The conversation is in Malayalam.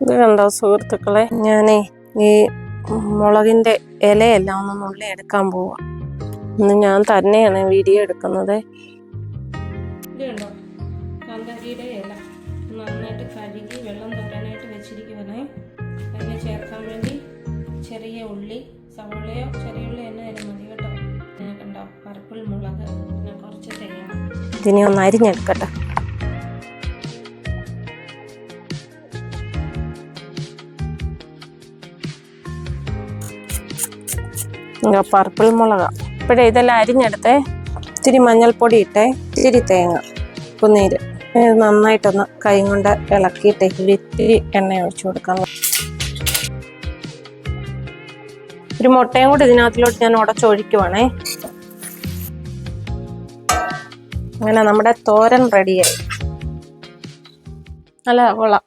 ഇത് കണ്ടോ സുഹൃത്തുക്കളെ? ഞാനേ ഈ മുളകിന്റെ ഇലയെല്ലാം ഒന്ന് നുള്ളി എടുക്കാൻ പോവാ. ഇന്ന് ഞാൻ തന്നെയാണ് വീഡിയോ എടുക്കുന്നത്. നന്നായിട്ട് കഴുകി വെള്ളം തൊട്ടാനായിട്ട് വെച്ചിരിക്കുവാണേ. അതിനെ ചേർക്കാൻ വേണ്ടി ചെറിയ ഉള്ളി സവോളയോ ചെറിയ ഉള്ളി എന്നായാലും മതി കേട്ടോ. കണ്ടോ? പർപ്പിൾ മുളക് പിന്നെ കുറച്ച് തേങ്ങ. ഇതിനെ ഒന്ന് അരിഞ്ഞെടുക്കട്ടെ. പർപ്പിൾ മുളക. ഇപ്പോഴേ ഇതെല്ലാം അരിഞ്ഞെടുത്തേ. ഇത്തിരി മഞ്ഞൾപ്പൊടി ഇട്ടേ ഇത്തിരി തേങ്ങ ഉപ്പുനീര് നന്നായിട്ടൊന്ന് കൈ കൊണ്ട് ഇളക്കിയിട്ട് ഇത്തിരി എണ്ണ ഒഴിച്ചു കൊടുക്കാം. ഒരു മുട്ടയും കൂടി ഇതിനകത്തിലോട്ട് ഞാൻ ഉടച്ചൊഴിക്കുവാണേ. അങ്ങനെ നമ്മുടെ തോരൻ റെഡിയായി. നല്ല കൊള്ളാം